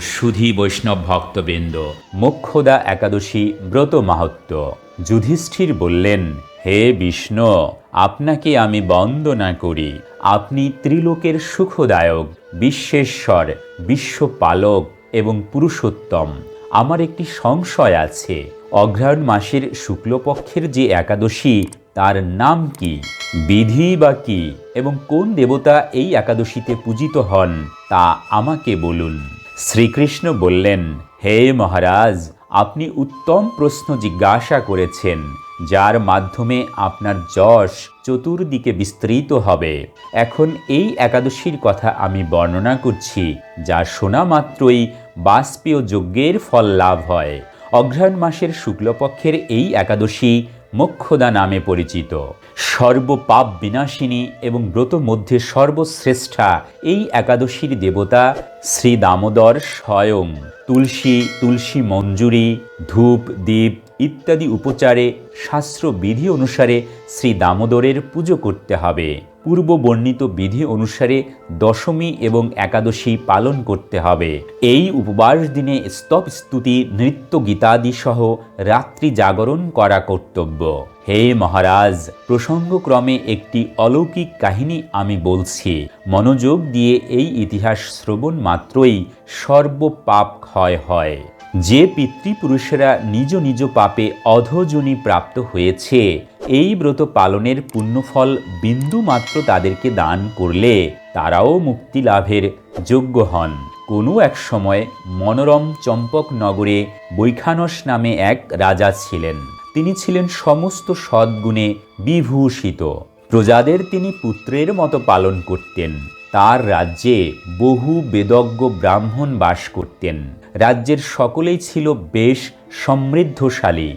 সুধী বৈষ্ণব ভক্তবৃন্দ, মোক্ষদা একাদশী ব্রত মাহাত্ম যুধিষ্ঠির বললেন, হে বিষ্ণু, আপনাকে আমি বন্দনা করি। আপনি ত্রিলোকের সুখদায়ক, বিশ্বেশ্বর, বিশ্বপালক এবং পুরুষোত্তম। আমার একটি সংশয় আছে। অগ্রহায়ণ মাসের শুক্লপক্ষের যে একাদশী, তার নাম কি? বিধি বা কি? এবং কোন দেবতা এই একাদশীতে পূজিত হন, তা আমাকে বলুন। শ্রীকৃষ্ণ বললেন, হে মহারাজ, আপনি উত্তম প্রশ্ন জিজ্ঞাসা করেছেন, যার মাধ্যমে আপনার যশ চতুর্দিকে বিস্তৃত হবে। এখন এই একাদশীর কথা আমি বর্ণনা করছি, যা শোনা মাত্রই বাষ্পীয় যজ্ঞের ফল লাভ হয়। অগ্রহায়ণ মাসের শুক্লপক্ষের এই একাদশী মোক্ষদা নামে পরিচিত। সর্বপাপ বিনাশিনী এবং ব্রত মধ্যে সর্বশ্রেষ্ঠা এই একাদশীর দেবতা শ্রী দামোদর স্বয়ং। তুলসী তুলসী মঞ্জুরি, ধূপ দ্বীপ ইত্যাদি উপচারে শাস্ত্র বিধি অনুসারে শ্রী দামোদরের পুজো করতে হবে। পূর্ব বর্ণিত বিধি অনুসারে দশমী এবং একাদশী পালন করতে হবে। এই উপবাস দিনে স্তব স্তুতি, নৃত্য গীতাদি সহ রাত্রি জাগরণ করা কর্তব্য। হে মহারাজ, প্রসঙ্গক্রমে একটি অলৌকিক কাহিনী আমি বলছি। মনোযোগ দিয়ে এই ইতিহাস শ্রবণ মাত্রই সর্বপাপ ক্ষয় হয়। যে পিতৃপুরুষেরা নিজ নিজ পাপে অধজনী প্রাপ্ত হয়েছে এই ব্রত পালনের পুণ্যফল বিন্দু মাত্র তাদেরকে দান করলে তারাও মুক্তি লাভের যোগ্য হন। কোনো এক সময় মনোরম চম্পক নগরে বৈখানস নামে এক রাজা ছিলেন। তিনি ছিলেন সমস্ত সদ্গুণে বিভূষিত। প্রজাদের তিনি পুত্রের মতো পালন করতেন। তার রাজ্যে বহু বেদজ্ঞ ব্রাহ্মণ বাস করতেন। রাজ্যের সকলেই ছিল বেশ সমৃদ্ধশালী।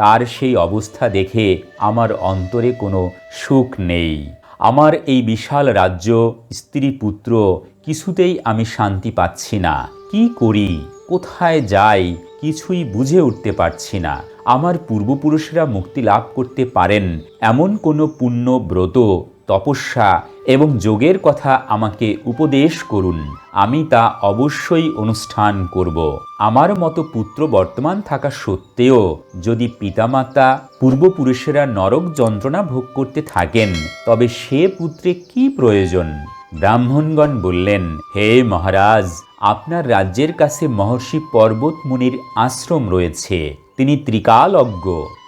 তার সেই অবস্থা দেখে আমার অন্তরে কোনো সুখ নেই। আমার এই বিশাল রাজ্য, স্ত্রী পুত্র, কিছুতেই আমি শান্তি পাচ্ছি না। কি করি? কোথায় যাই? কিছুই বুঝে উঠতে পারছি না। আমার পূর্বপুরুষরা মুক্তি লাভ করতে পারেন এমন কোনো পুণ্য ব্রত তপস্যা এবং যোগের কথা আমাকে উপদেশ করুন। আমি তা অবশ্যই অনুষ্ঠান করব। আমার মতো পুত্র বর্তমান থাকা সত্ত্বেও যদি পিতামাতা, পূর্বপুরুষেরা নরক যন্ত্রণা ভোগ করতে থাকেন, তবে সে পুত্রে কি প্রয়োজন? ব্রাহ্মণগণ বললেন, হে মহারাজ, আপনার রাজ্যের কাছে মহর্ষি পর্বত মুনির আশ্রম রয়েছে। তিনি ত্রিকালজ্ঞ।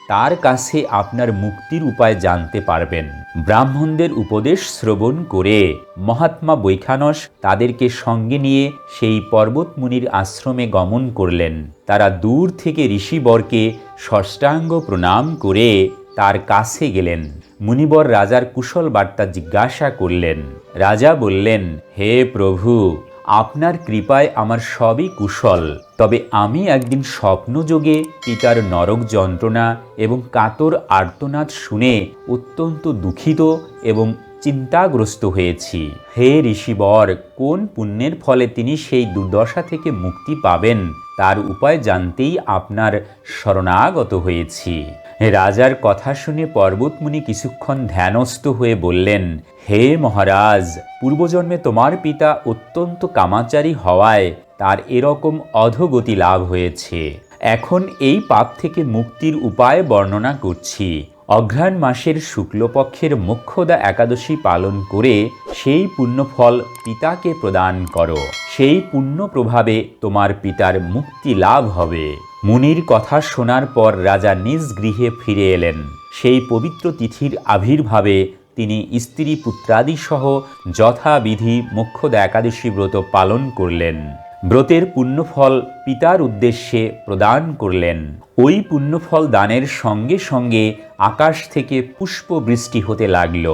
তার কাছে আপনার মুক্তির উপায় জানতে পারবেন। ব্রাহ্মণদের উপদেশ শ্রবণ করে মহাত্মা বৈখানস তাদেরকে সঙ্গে নিয়ে সেই পর্বতমুনির আশ্রমে গমন করলেন। তারা দূর থেকে ঋষিবরকে ষষ্ঠাঙ্গ প্রণাম করে তার কাছে গেলেন। মুনিবর রাজার কুশল বার্তা জিজ্ঞাসা করলেন। রাজা বললেন, হে প্রভু আপনার কৃপায় আমার সবই কুশল। তবে আমি একদিন স্বপ্নযোগে পিতার নরক যন্ত্রণা এবং কাতর আর্তনাদ শুনে অত্যন্ত দুঃখিত এবং চিন্তাগ্রস্ত হয়েছি। হে ঋষিবর, কোন পুণ্যের ফলে তিনি সেই দুর্দশা থেকে মুক্তি পাবেন, তার উপায় জানতেই আপনার শরণাগত হয়েছি। রাজার কথা শুনে পর্বতমুনি কিছুক্ষণ ধ্যানস্থ হয়ে বললেন, হে মহারাজ, পূর্বজন্মে তোমার পিতা অত্যন্ত কামাচারী হওয়ায় তার এরকম অধোগতি লাভ হয়েছে। এখন এই পাপ থেকে মুক্তির উপায় বর্ণনা করছি। অঘ্রাণ মাসের শুক্লপক্ষের মুখ্যদা একাদশী পালন করে সেই পুণ্যফল পিতাকে প্রদান করো। সেই পুণ্য প্রভাবে তোমার পিতার মুক্তি লাভ হবে। মুনির কথা শোনার পর রাজা নিজ গৃহে ফিরে এলেন। সেই পবিত্র তিথির আবির্ভাবে তিনি স্ত্রী পুত্রাদি সহ যথাবিধি মুখ্যদা একাদশী ব্রত পালন করলেন। ব্রতের পুণ্যফল পিতার উদ্দেশ্যে প্রদান করলেন। ওই পুণ্যফল দানের সঙ্গে সঙ্গে আকাশ থেকে পুষ্প বৃষ্টি হতে লাগল।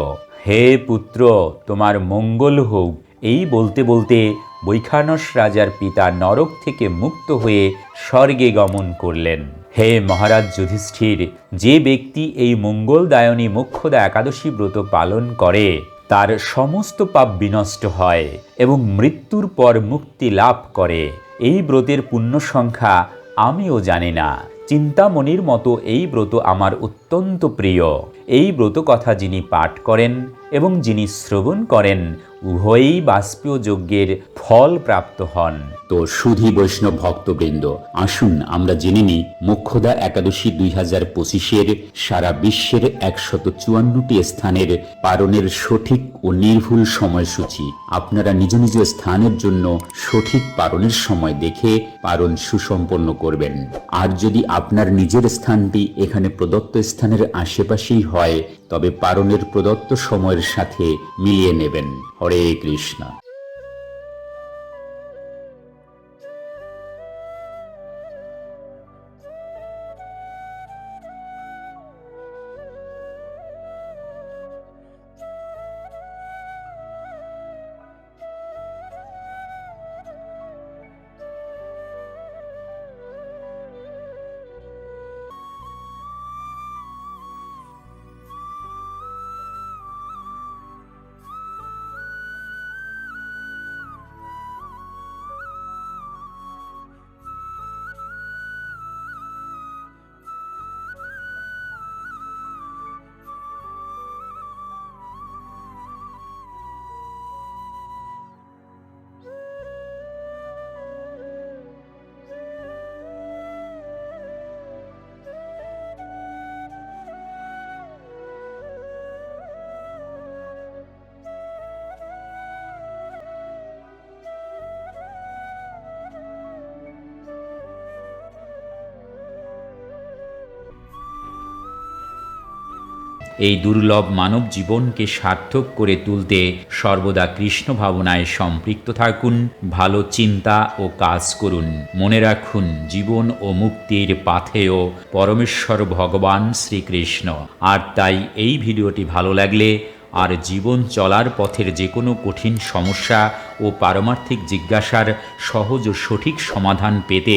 হে পুত্র, তোমার মঙ্গল হোক। এই বলতে বলতে বৈখানস রাজার পিতা নরক থেকে মুক্ত হয়ে স্বর্গে গমন করলেন। হে মহারাজ যুধিষ্ঠির, যে ব্যক্তি এই মঙ্গলদায়নী মোক্ষদা একাদশী ব্রত পালন করে তার সমস্ত পাপ বিনষ্ট হয় এবং মৃত্যুর পর মুক্তি লাভ করে। এই ব্রতের পুণ্য সংখ্যা আমিও জানি না। চিন্তামণির মতো এই ব্রত আমার অত্যন্ত প্রিয়। এই ব্রত কথা যিনি পাঠ করেন এবং যিনি শ্রবণ করেন, উভয়ই বাষ্পীয় যজ্ঞের ফল প্রাপ্ত হন। তো সুধী বৈষ্ণব ভক্তবৃন্দ, আসুন আমরা জেনে নিই মোক্ষদা একাদশী দুই হাজার পঁচিশের সারা বিশ্বের একশত চুয়ান্নটি স্থানের পারণের সঠিক ও নির্ভুল সময়সূচি। আপনারা নিজ নিজ স্থানের জন্য সঠিক পারণের সময় দেখে পারণ সুসম্পন্ন করবেন। আর যদি আপনার নিজের স্থানটি এখানে প্রদত্ত স্থানের আশেপাশেই হয় তবে পারণের প্রদত্ত সময়ের সাথে মিলিয়ে নেবেন। হরে কৃষ্ণ। এই দুর্লভ মানব জীবনকে সার্থক করে তুলতে সর্বদা কৃষ্ণ ভাবনায় সম্পৃক্ত থাকুন, ভালো চিন্তা ও কাজ করুন। মনে রাখুন, জীবন ও মুক্তির পাথেয় পরমেশ্বর ভগবান শ্রীকৃষ্ণ। আর তাই এই ভিডিওটি ভালো লাগলে আর জীবন চলার পথের যে কোনো কঠিন সমস্যা ও পারমার্থিক জিজ্ঞাসার সহজ ও সঠিক সমাধান পেতে